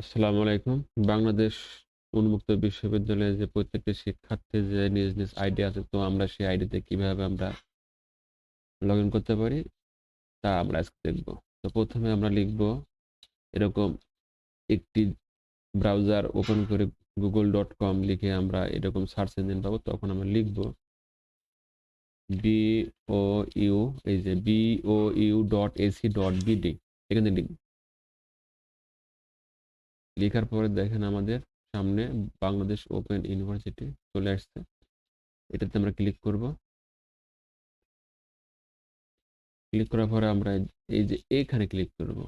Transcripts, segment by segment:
আসসালামু আলাইকুম। বাংলাদেশ উন্মুক্ত বিশ্ববিদ্যালয়ে যে প্রত্যেকটি শিক্ষার্থীর যে নিজ নিজ আইডি আছে, তো আমরা সেই আইডিতে কীভাবে আমরা লগ ইন করতে পারি, তা আমরা আজকে দেখব। তো প্রথমে আমরা লিখব এরকম একটি ব্রাউজার ওপেন করে গুগল ডট কম লিখে আমরা এরকম সার্চ ইঞ্জিন পাবো, তখন আমরা লিখব বি ও ইউ এই যে B O U dot AC dot BD এখানে লিখব। লেখার পরে দেখেন আমাদের সামনে বাংলাদেশ ওপেন ইউনিভার্সিটি চলে আসছে। এটাতে আমরা ক্লিক করব। ক্লিক করার পরে আমরা এই যে এখানে ক্লিক করব।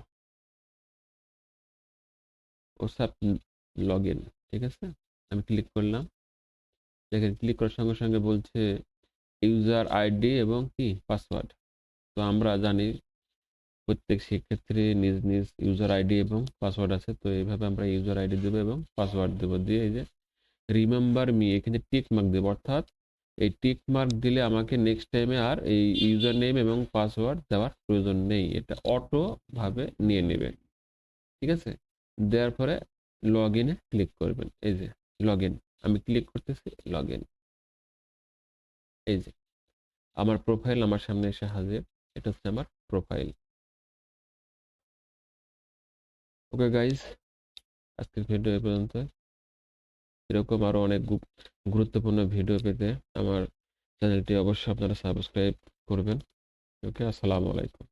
ওসাপ লগ ইন ঠিক আছে? আমি ক্লিক করলাম। দেখেন ক্লিক করার সঙ্গে সঙ্গে বলছে ইউজার আইডি এবং কি? পাসওয়ার্ড তো আমরা জানি প্রত্যেক শিক্ষার্থী নিজ নিজ ইউজার আইডি এবং পাসওয়ার্ড আছে, তো এইভাবে আমরা ইউজার আইডি দেবো এবং পাসওয়ার্ড দেবো। দিয়ে এই যে রিমেম্বার মি এখানে টিক মার্ক দেবো। অর্থাৎ এই টিক মার্ক দিলে আমাকে নেক্সট টাইমে আর এই ইউজার নেম এবং পাসওয়ার্ড দেওয়ার প্রয়োজন নেই। এটা অটো ভাবে নিয়ে নেবে ঠিক আছে? দেওয়ার পরে লগ ইনে ক্লিক করবেন। এই যে লগ ইন আমি ক্লিক করতেছি লগ ইন এই যে, আমার প্রোফাইল আমার সামনে এসে হাজির। এটা হচ্ছে আমার প্রোফাইল ওকে গাইজ আজকের ভিডিও এ পর্যন্ত। এরকম আরও অনেক গুরুত্বপূর্ণ ভিডিও পেতে আমার চ্যানেলটি অবশ্যই আপনারা সাবস্ক্রাইব করবেন। ওকে আসসালামু আলাইকুম।